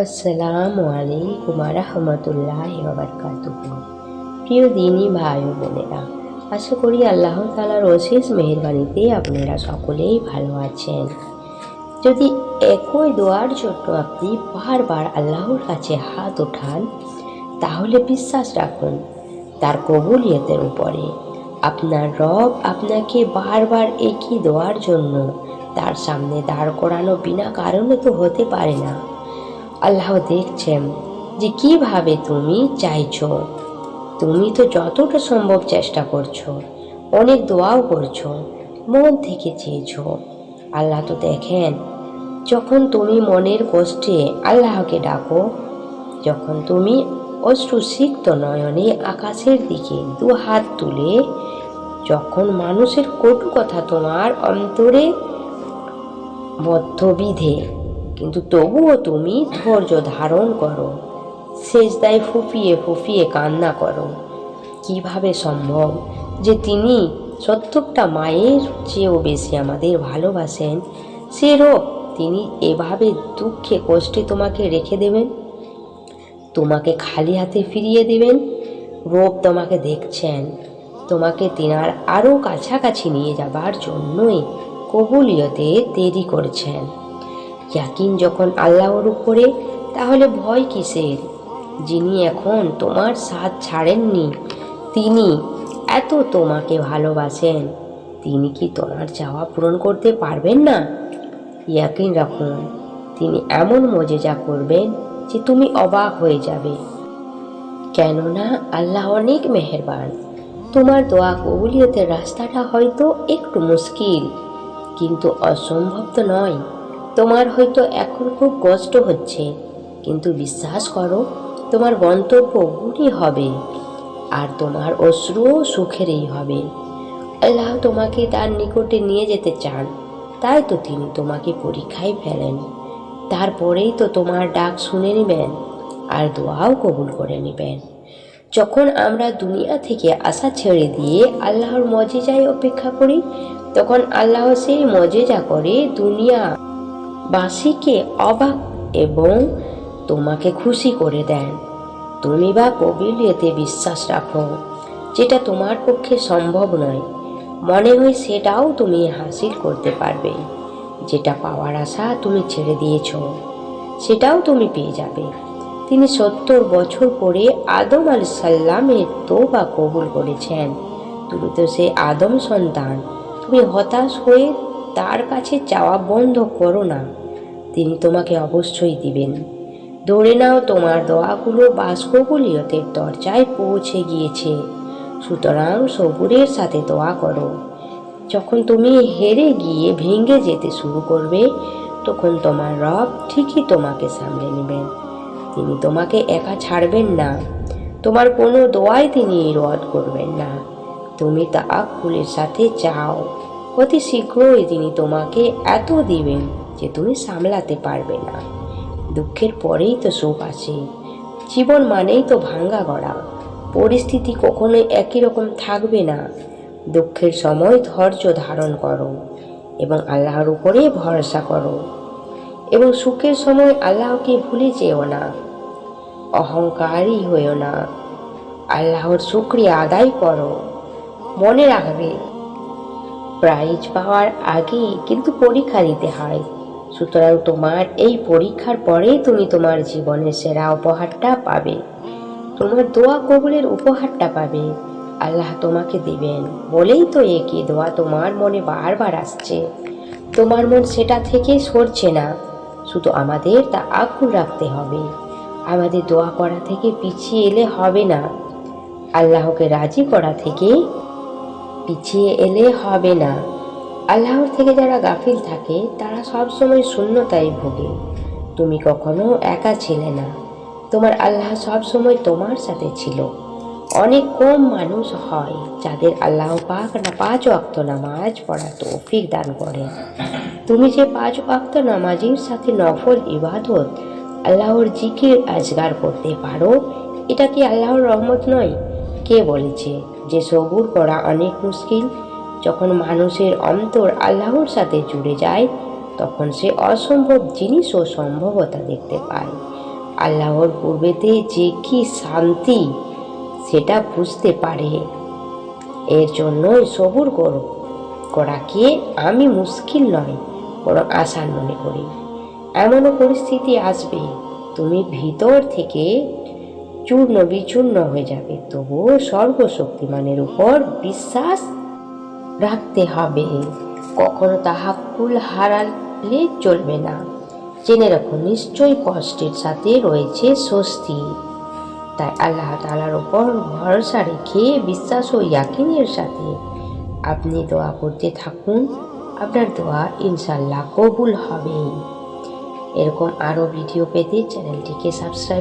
আসসালামু আলাইকুম রহমতুল্লাহ বারকাতুহ। প্রিয় দিনী ভাই বোনেরা, আশা করি আল্লাহ তালার অশেষ মেহরবানিতে আপনারা সকলেই ভালো আছেন। যদি একই দোয়ার জন্য আপনি বারবার আল্লাহর কাছে হাত ওঠান, তাহলে বিশ্বাস রাখুন, তার কবুলিয়তের উপরে আপনার রব আপনাকে বারবার একই দোয়ার জন্য তার সামনে দাঁড় করানো বিনা কারণে তো হতে পারে না। আল্লাহ দেখছেন যে কীভাবে তুমি চাইছো। তুমি তো যতটা সম্ভব চেষ্টা করছ, অনেক দোয়াও করছ, মন থেকে চেয়েছো। আল্লাহ তো দেখেন, যখন তুমি মনের কষ্টে আল্লাহকে ডাকো, যখন তুমি অশ্রু সিক্ত নয়নে আকাশের দিকে দু হাত তুলে, যখন মানুষের কটু কথা তোমার অন্তরে বদ্ধ বিধে কিন্তু তবুও তুমি ধৈর্য ধারণ করো শেষদায় ফুপিয়ে ফুপিয়ে কান্না করো। কীভাবে সম্ভব যে তিনি সত্তরটা মায়ের চেয়েও বেশি আমাদের ভালোবাসেন, সে রোগ তিনি এভাবে দুঃখে কষ্টে তোমাকে রেখে দেবেন? তোমাকে খালি হাতে ফিরিয়ে দেবেন? রোগ তোমাকে দেখছেন, তোমাকে তিনার আরও কাছাকাছি নিয়ে যাবার জন্যই কবুলিয়তে দেরি করছেন। ইয়াকিন যখন আল্লাহর উপরে, তাহলে ভয় কিসের? যিনি এখন তোমার সাথ ছাড়েননি, তিনি এত তোমাকে ভালোবাসেন, তিনি কি তোমার চাওয়া পূরণ করতে পারবেন না? ইয়াকিন রাখুন, তিনি এমন মজেজা করবেন যে তুমি অবাক হয়ে যাবে। কেননা আল্লাহ অনেক মেহেরবান। তোমার দোয়া কবুলিয়তের রাস্তাটা হয়তো একটু মুশকিল, কিন্তু অসম্ভব তো নয়। তোমার হয়তো এখন খুব কষ্ট হচ্ছে। কিন্তু বিশ্বাস করো, তোমার গন্তব্য গুণই হবে। আর তোমার অশ্রুও সুখেরই হবে। আল্লাহ তোমাকে তার নিকটে নিয়ে যেতে চান। তাই তো তিনি তোমাকে পরীক্ষায় ফেলেন। তারপরেই তো তোমার ডাক শুনে নেবেন আর দোয়াও কবুল করে নেবেন। যখন আমরা দুনিয়া থেকে আশা ছেড়ে দিয়ে আল্লাহর মজেজায় অপেক্ষা করি, তখন আল্লাহ সেই মজেজা করে দুনিয়া বাসীকে অবাক এবং তোমাকে খুশি করে দেন। তুমি বা কবিলিয়তে বিশ্বাস রাখো, যেটা তোমার পক্ষে সম্ভব নয়। মনে হয় সেটাও তুমি হাসিল করতে পারবে। যেটা পাওয়ার আশা তুমি ছেড়ে দিয়েছ, সেটাও তুমি পেয়ে যাবে। তিনি সত্তর বছর পরে আদম আল সাল্লামের তোবা কবুল করেছেন। তুমি তো সে আদম সন্তান। তুমি হতাশ হয়ে তার কাছে চাওয়া বন্ধ করো না। তিনি তোমাকে অবশ্যই দিবেন। ধরে নাও তোমার দোয়াগুলো বাষ্পগুলিয়তের দরজায় পৌঁছে গিয়েছে। সুতরাং সবুরের সাথে দোয়া করো। যখন তুমি হেরে গিয়ে ভেঙে যেতে শুরু করবে, তখন তোমার রব ঠিকই তোমাকে সামলে নেবেন তিনি তোমাকে একা ছাড়বেন না। তোমার কোনো দোয়াই তিনি রদ করবেন না। তুমি তা আকুলের সাথে চাও। অতি শীঘ্রই তিনি তোমাকে এত দিবেন যে তুমি সামলাতে পারবে না। দুঃখের পরেই তো সুখ আসে। জীবন মানেই তো ভাঙ্গা গড়া। পরিস্থিতি কখনোই একই রকম থাকবে না। দুঃখের সময় ধৈর্য ধারণ করো এবং আল্লাহর উপরে ভরসা করো এবং সুখের সময় আল্লাহকে ভুলে যেও না। অহংকারী হয়েও না। আল্লাহর শুক্রিয়া আদায় করো। মনে রাখবে প্রাইজ পাওয়ার আগে কিন্তু পরীক্ষা দিতে হয়। সুতরাং তোমার এই পরীক্ষার পরেই তুমি তোমার জীবনের সেরা উপহারটা পাবে। তোমার দোয়া কবুলের উপহারটা পাবে। আল্লাহ তোমাকে দিবেন বলেই তো একই দোয়া তোমার মনে বারবার আসছে। তোমার মন সেটা থেকে সরছে না। শুধু আমাদের তা আকুল রাখতে হবে। আমাদের দোয়া করা থেকে পিছিয়ে এলে হবে না। আল্লাহকে রাজি করা থেকে পিছিয়ে এলে হবে না। আল্লাহর থেকে যারা গাফিল থাকে, তারা সবসময় শূন্যতায় ভোগে। তুমি কখনো একা ছিলে না। তোমার আল্লাহ সবসময় তোমার সাথে ছিল। অনেক কম মানুষ হয় যাদের আল্লাহ পাক না পাঁচ ওয়াক্ত নামাজ পড়া তৌফিক দান করেন। তুমি যে পাঁচ ওয়াক্ত নামাজের সাথে নফল ইবাদত, আল্লাহর জিকির আজগার করতে পারো, এটা কি আল্লাহর রহমত নয়? কে বলেছে যে সবুর করা অনেক মুশকিল? যখন মানুষের অন্তর আল্লাহর সাথে জুড়ে যায়, তখন সে অসম্ভব জিনিসও সম্ভবতা দেখতে পায়। আল্লাহর পূর্বেতে যে কি শান্তি, সেটা বুঝতে পারে। এর জন্যই সবুর করো করাকে আমি মুশকিল নয়, বরং আসান মনে করি। এমনও পরিস্থিতি আসবে, তুমি ভিতর থেকে চূর্ণ বিচূর্ণ হয়ে যাবে। তবুও সর্বশক্তিমানের উপর বিশ্বাস রাখতে হবে। কখনো তাহাকুল হারালে চলবে না। জেনে রাখো, নিশ্চয়ই কষ্টের সাথে রয়েছে স্বস্তি। তাই আল্লাহ তালার উপর ভরসা রেখে বিশ্বাস ও ইয়াকিনের সাথে আপনি দোয়া করতে থাকুন। আপনার দোয়া ইনশাল্লাহ কবুল হবে। এরকম আরও ভিডিও পেতে চ্যানেলটিকে সাবস্ক্রাইব